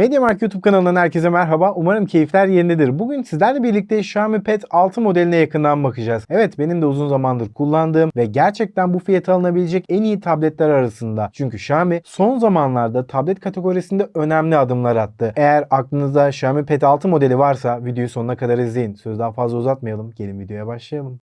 Mediamarkt YouTube kanalından herkese merhaba. Umarım keyifler yerindedir. Bugün sizlerle birlikte Xiaomi Pad 6 modeline yakından bakacağız. Evet benim de uzun zamandır kullandığım ve gerçekten bu fiyata alınabilecek en iyi tabletler arasında. Çünkü Xiaomi son zamanlarda tablet kategorisinde önemli adımlar attı. Eğer aklınızda Xiaomi Pad 6 modeli varsa videoyu sonuna kadar izleyin. Söz daha fazla uzatmayalım. Gelin videoya başlayalım.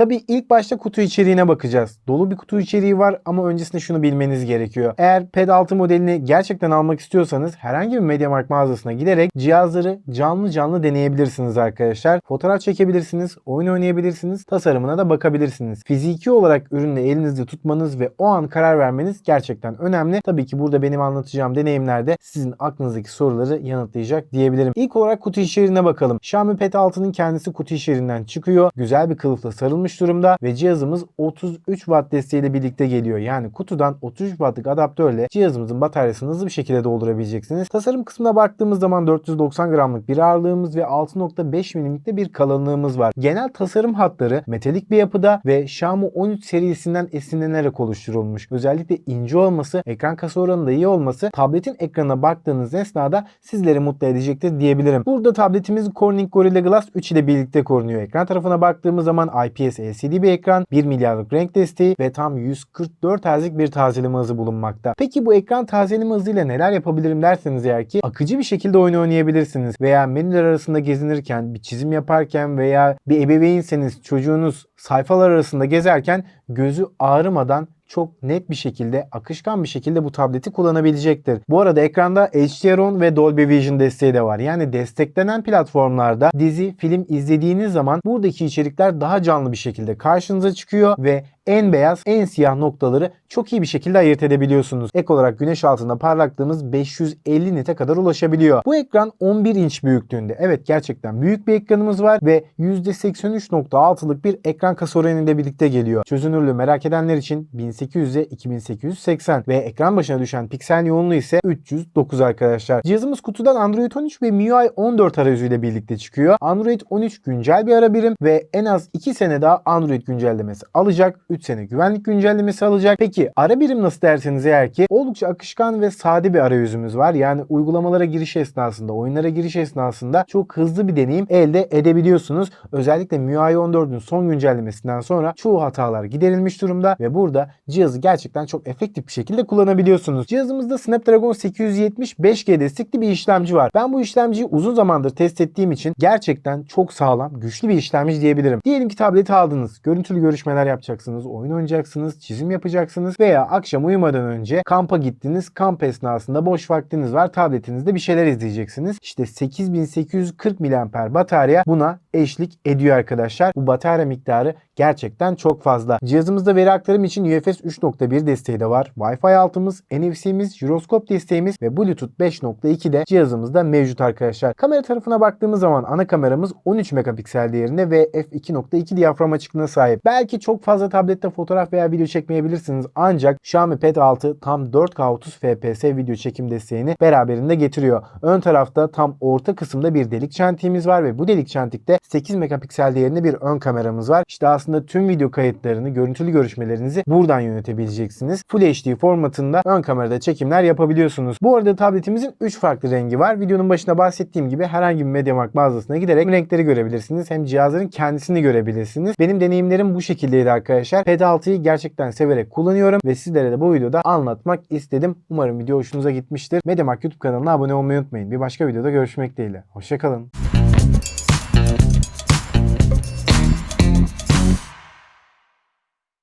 Tabii ilk başta kutu içeriğine bakacağız. Dolu bir kutu içeriği var ama öncesinde şunu bilmeniz gerekiyor. Eğer Pad 6 modelini gerçekten almak istiyorsanız herhangi bir MediaMarkt mağazasına giderek cihazları canlı canlı deneyebilirsiniz arkadaşlar. Fotoğraf çekebilirsiniz, oyun oynayabilirsiniz, tasarımına da bakabilirsiniz. Fiziki olarak ürünü elinizde tutmanız ve o an karar vermeniz gerçekten önemli. Tabii ki burada benim anlatacağım deneyimlerde sizin aklınızdaki soruları yanıtlayacak diyebilirim. İlk olarak kutu içeriğine bakalım. Xiaomi Pad 6'nın kendisi kutu içeriğinden çıkıyor. Güzel bir kılıfla sarılmış durumda ve cihazımız 33 Watt desteğiyle birlikte geliyor. Yani kutudan 33 Watt'lık adaptörle cihazımızın bataryasını hızlı bir şekilde doldurabileceksiniz. Tasarım kısmına baktığımız zaman 490 gramlık bir ağırlığımız ve 6.5 milimlikte bir kalınlığımız var. Genel tasarım hatları metalik bir yapıda ve Xiaomi 13 serisinden esinlenerek oluşturulmuş. Özellikle ince olması, ekran kasa oranı da iyi olması tabletin ekranına baktığınız esnada sizleri mutlu edecektir diyebilirim. Burada tabletimiz Corning Gorilla Glass 3 ile birlikte korunuyor. Ekran tarafına baktığımız zaman IPS LCD bir ekran, 1 milyarlık renk desteği ve tam 144 Hz'lik bir tazeleme hızı bulunmakta. Peki bu ekran tazeleme hızıyla neler yapabilirim derseniz eğer ki akıcı bir şekilde oyun oynayabilirsiniz veya menüler arasında gezinirken, bir çizim yaparken veya bir ebeveynseniz çocuğunuz sayfalar arasında gezerken gözü ağrımadan çok net bir şekilde, akışkan bir şekilde bu tableti kullanabilecektir. Bu arada ekranda HDR10 ve Dolby Vision desteği de var. Yani desteklenen platformlarda dizi, film izlediğiniz zaman buradaki içerikler daha canlı bir şekilde karşınıza çıkıyor ve en beyaz, en siyah noktaları çok iyi bir şekilde ayırt edebiliyorsunuz. Ek olarak güneş altında parlaklığımız 550 nite kadar ulaşabiliyor. Bu ekran 11 inç büyüklüğünde. Evet gerçekten büyük bir ekranımız var ve %83.6'lık bir ekran kasa oranıyla birlikte geliyor. Çözünürlüğü merak edenler için 1800'e 2880 ve ekran başına düşen piksel yoğunluğu ise 309 arkadaşlar. Cihazımız kutudan Android 13 ve MIUI 14 arayüzüyle birlikte çıkıyor. Android 13 güncel bir ara birim ve en az 2 sene daha Android güncellemesi alacak. 3 sene güvenlik güncellemesi alacak. Peki ara birim nasıl derseniz eğer ki oldukça akışkan ve sade bir arayüzümüz var. Yani uygulamalara giriş esnasında, oyunlara giriş esnasında çok hızlı bir deneyim elde edebiliyorsunuz. Özellikle MIUI 14'ün son güncellemesinden sonra çoğu hatalar giderilmiş durumda ve burada cihazı gerçekten çok efektif bir şekilde kullanabiliyorsunuz. Cihazımızda Snapdragon 870 5G destekli bir işlemci var. Ben bu işlemciyi uzun zamandır test ettiğim için gerçekten çok sağlam, güçlü bir işlemci diyebilirim. Diyelim ki tableti aldınız, görüntülü görüşmeler yapacaksınız, oyun oynayacaksınız, çizim yapacaksınız veya akşam uyumadan önce kampa gittiniz. Kamp esnasında boş vaktiniz var. Tabletinizde bir şeyler izleyeceksiniz. İşte 8840 mAh batarya buna eşlik ediyor arkadaşlar. Bu batarya miktarı gerçekten çok fazla. Cihazımızda veri aktarım için UFS 3.1 desteği de var. Wi-Fi altımız, NFC'miz, jiroskop desteğimiz ve Bluetooth 5.2 de cihazımızda mevcut arkadaşlar. Kamera tarafına baktığımız zaman ana kameramız 13 megapiksel değerinde ve f2.2 diyafram açıklığına sahip. Belki çok fazla tablette fotoğraf veya video çekmeyebilirsiniz ancak Xiaomi Pad 6 tam 4K 30 FPS video çekim desteğini beraberinde getiriyor. Ön tarafta tam orta kısımda bir delik çentiğimiz var ve bu delik çentikte 8 megapiksel değerinde bir ön kameramız var. İşte aslında tüm video kayıtlarını, görüntülü görüşmelerinizi buradan yönetebileceksiniz. Full HD formatında ön kamerada çekimler yapabiliyorsunuz. Bu arada tabletimizin 3 farklı rengi var. Videonun başında bahsettiğim gibi herhangi bir MediaMarkt mağazasına giderek renkleri görebilirsiniz. Hem cihazların kendisini görebilirsiniz. Benim deneyimlerim bu şekildeydi arkadaşlar. Pad 6'yı gerçekten severek kullanıyorum ve sizlere de bu videoda anlatmak istedim. Umarım video hoşunuza gitmiştir. MediaMarkt YouTube kanalına abone olmayı unutmayın. Bir başka videoda görüşmek dileğiyle. Hoşçakalın.